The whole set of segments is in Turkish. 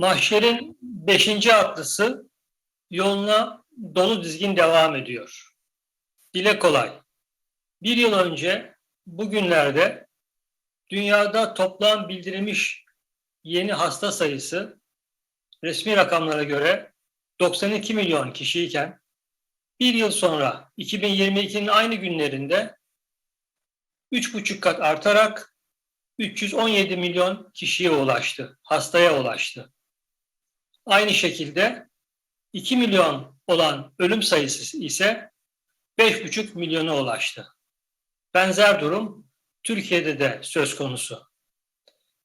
Mahşerin beşinci atlısı yoluna dolu dizgin devam ediyor. Dile kolay. Bir yıl önce bugünlerde dünyada toplam bildirilmiş yeni hasta sayısı resmi rakamlara göre 92 milyon kişiyken bir yıl sonra 2022'nin aynı günlerinde 3,5 kat artarak 317 milyon kişiye ulaştı, hastaya ulaştı. Aynı şekilde 2 milyon olan ölüm sayısı ise 5,5 milyona ulaştı. Benzer durum Türkiye'de de söz konusu.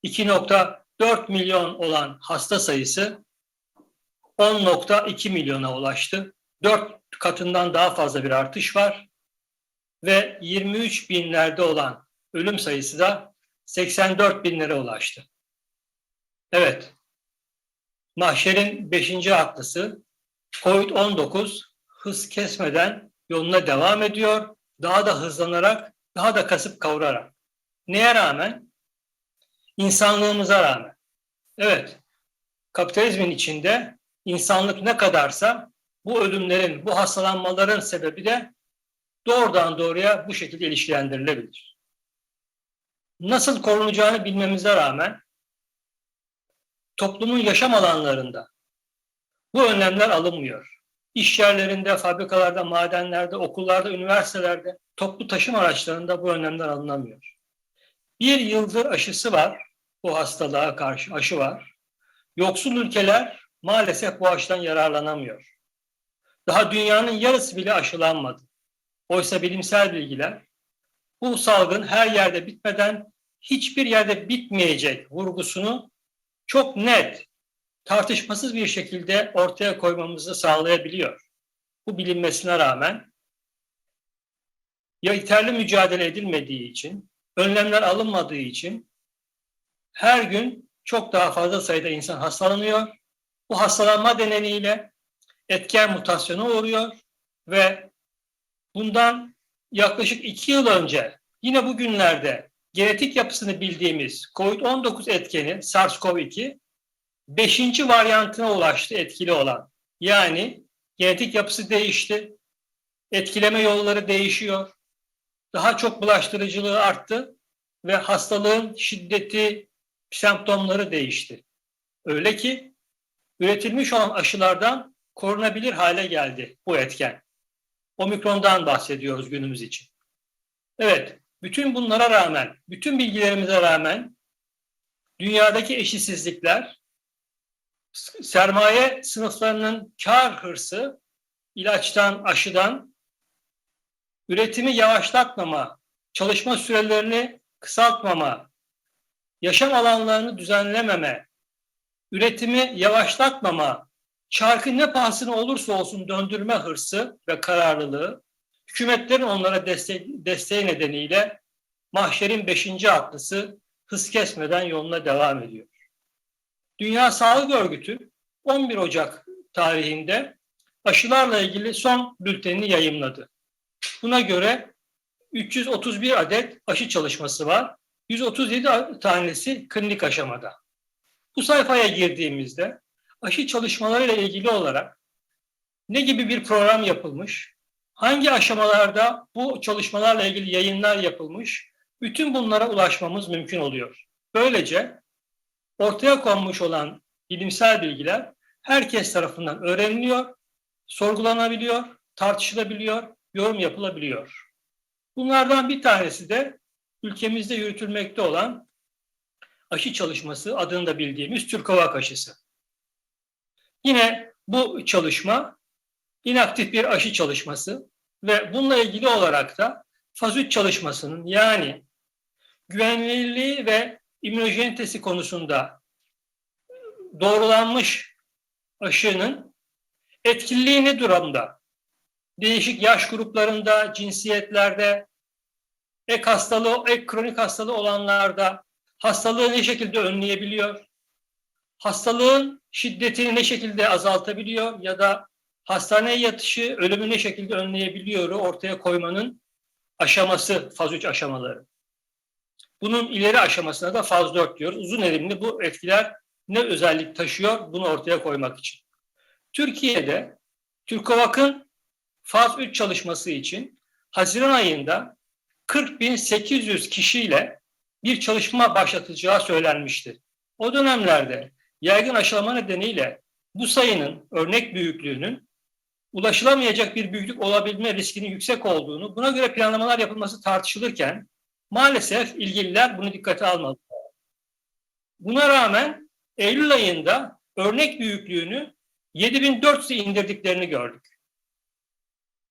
2.4 milyon olan hasta sayısı 10.2 milyona ulaştı. 4 katından daha fazla bir artış var ve 23 binlerde olan ölüm sayısı da 84 binlere ulaştı. Evet, mahşerin 5. haklısı COVID-19 hız kesmeden yoluna devam ediyor. Daha da hızlanarak, daha da kasıp kavurarak. Neye rağmen? İnsanlığımıza rağmen. Evet, kapitalizmin içinde insanlık ne kadarsa bu ölümlerin, bu hastalanmaların sebebi de doğrudan doğruya bu şekilde ilişkilendirilebilir. Nasıl korunacağını bilmemize rağmen toplumun yaşam alanlarında bu önlemler alınmıyor. İş yerlerinde, fabrikalarda, madenlerde, okullarda, üniversitelerde, toplu taşıma araçlarında bu önlemler alınamıyor. Bir yıldır aşısı var, bu hastalığa karşı aşı var. Yoksul ülkeler maalesef bu aşıdan yararlanamıyor. Daha dünyanın yarısı bile aşılanmadı. Oysa bilimsel bilgiler bu salgın her yerde bitmeden hiçbir yerde bitmeyecek vurgusunu çok net, tartışmasız bir şekilde ortaya koymamızı sağlayabiliyor. Bu bilinmesine rağmen ya yeterli mücadele edilmediği için, önlemler alınmadığı için her gün çok daha fazla sayıda insan hastalanıyor. Bu hastalanma nedeniyle etken mutasyona uğruyor ve bundan yaklaşık iki yıl önce yine bugünlerde genetik yapısını bildiğimiz COVID-19 etkeni SARS-CoV-2 beşinci varyantına ulaştı etkili olan. Yani genetik yapısı değişti, etkileme yolları değişiyor, daha çok bulaştırıcılığı arttı ve hastalığın şiddeti, semptomları değişti. Öyle ki üretilmiş olan aşılardan korunabilir hale geldi bu etken. Omikron'dan bahsediyoruz günümüz için. Evet, bütün bunlara rağmen, bütün bilgilerimize rağmen dünyadaki eşitsizlikler, sermaye sınıflarının kar hırsı, ilaçtan, aşıdan, üretimi yavaşlatmama, çalışma sürelerini kısaltmama, yaşam alanlarını düzenlememe, üretimi yavaşlatmama, çarkı ne pahasına olursa olsun döndürme hırsı ve kararlılığı, hükümetlerin onlara destek, desteği nedeniyle mahşerin beşinci atlısı hız kesmeden yoluna devam ediyor. Dünya Sağlık Örgütü 11 Ocak tarihinde aşılarla ilgili son bültenini yayımladı. Buna göre 331 adet aşı çalışması var. 137 tanesi klinik aşamada. Bu sayfaya girdiğimizde aşı çalışmalarıyla ilgili olarak ne gibi bir program yapılmış, hangi aşamalarda bu çalışmalarla ilgili yayınlar yapılmış, bütün bunlara ulaşmamız mümkün oluyor. Böylece ortaya konmuş olan bilimsel bilgiler herkes tarafından öğreniliyor, sorgulanabiliyor, tartışılabiliyor, yorum yapılabiliyor. Bunlardan bir tanesi de ülkemizde yürütülmekte olan aşı çalışması adını da bildiğimiz Türkovak aşısı. Yine bu çalışma inaktif bir aşı çalışması ve bununla ilgili olarak da faz 3 çalışmasının yani güvenilirliği ve immünojenitesi konusunda doğrulanmış aşının etkililiği ne durumda? Değişik yaş gruplarında, cinsiyetlerde, ek hastalığı, ek kronik hastalığı olanlarda hastalığı ne şekilde önleyebiliyor? Hastalığın şiddetini ne şekilde azaltabiliyor ya da hastaneye yatışı, ölümü ne şekilde önleyebiliyor ortaya koymanın aşaması, faz 3 aşamaları. Bunun ileri aşamasına da faz 4 diyoruz. Uzun erimli bu etkiler ne özellik taşıyor bunu ortaya koymak için. Türkiye'de Türkovak'ın faz 3 çalışması için Haziran ayında 40.800 kişiyle bir çalışma başlatacağı söylenmişti. O dönemlerde yaygın aşılama nedeniyle bu sayının örnek büyüklüğünün ulaşılamayacak bir büyüklük olabilme riskinin yüksek olduğunu, buna göre planlamalar yapılması tartışılırken maalesef ilgililer bunu dikkate almadı. Buna rağmen Eylül ayında örnek büyüklüğünü 7400'e indirdiklerini gördük.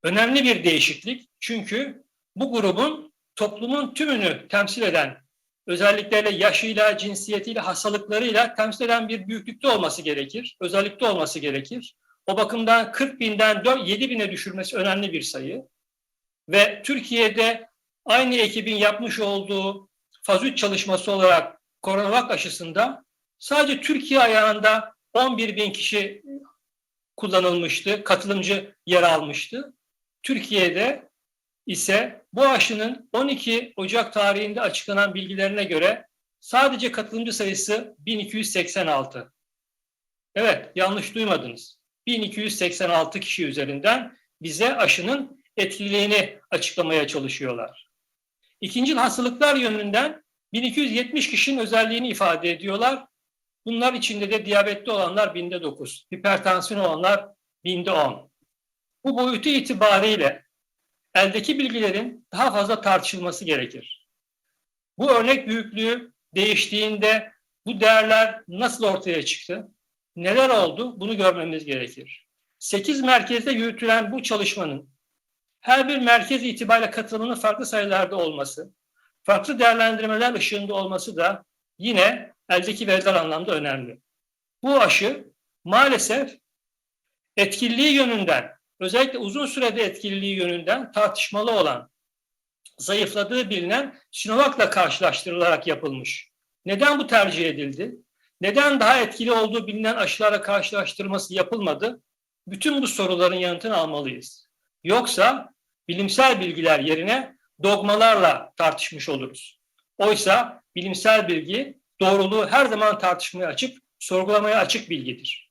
Önemli bir değişiklik çünkü bu grubun toplumun tümünü temsil eden özelliklerle yaşıyla, cinsiyetiyle, hastalıklarıyla temsil eden bir büyüklükte olması gerekir. Özellikte olması gerekir. O bakımdan 40 binden 7 bine düşürmesi önemli bir sayı. Ve Türkiye'de aynı ekibin yapmış olduğu faz 3 çalışması olarak koronavak aşısında sadece Türkiye ayağında 11 bin kişi kullanılmıştı, katılımcı yer almıştı. Türkiye'de ise bu aşının 12 Ocak tarihinde açıklanan bilgilerine göre sadece katılımcı sayısı 1286. Evet, yanlış duymadınız. 1286 kişi üzerinden bize aşının etkiliğini açıklamaya çalışıyorlar. İkinci hastalıklar yönünden 1270 kişinin özelliğini ifade ediyorlar. Bunlar içinde de diyabetli olanlar binde 9, hipertansiyon olanlar binde 10. Bu boyutu itibariyle eldeki bilgilerin daha fazla tartışılması gerekir. Bu örnek büyüklüğü değiştiğinde bu değerler nasıl ortaya çıktı? Neler oldu? Bunu görmemiz gerekir. 8 merkezde yürütülen bu çalışmanın her bir merkez itibariyle katılımının farklı sayılarda olması, farklı değerlendirmeler ışığında olması da yine eldeki veriler anlamda önemli. Bu aşı maalesef etkililiği yönünden, özellikle uzun sürede etkililiği yönünden tartışmalı olan, zayıfladığı bilinen Sinovac'la karşılaştırılarak yapılmış. Neden bu tercih edildi? Neden daha etkili olduğu bilinen aşılara karşılaştırması yapılmadı? Bütün bu soruların yanıtını almalıyız. Yoksa bilimsel bilgiler yerine dogmalarla tartışmış oluruz. Oysa bilimsel bilgi doğruluğu her zaman tartışmaya açık, sorgulamaya açık bilgidir.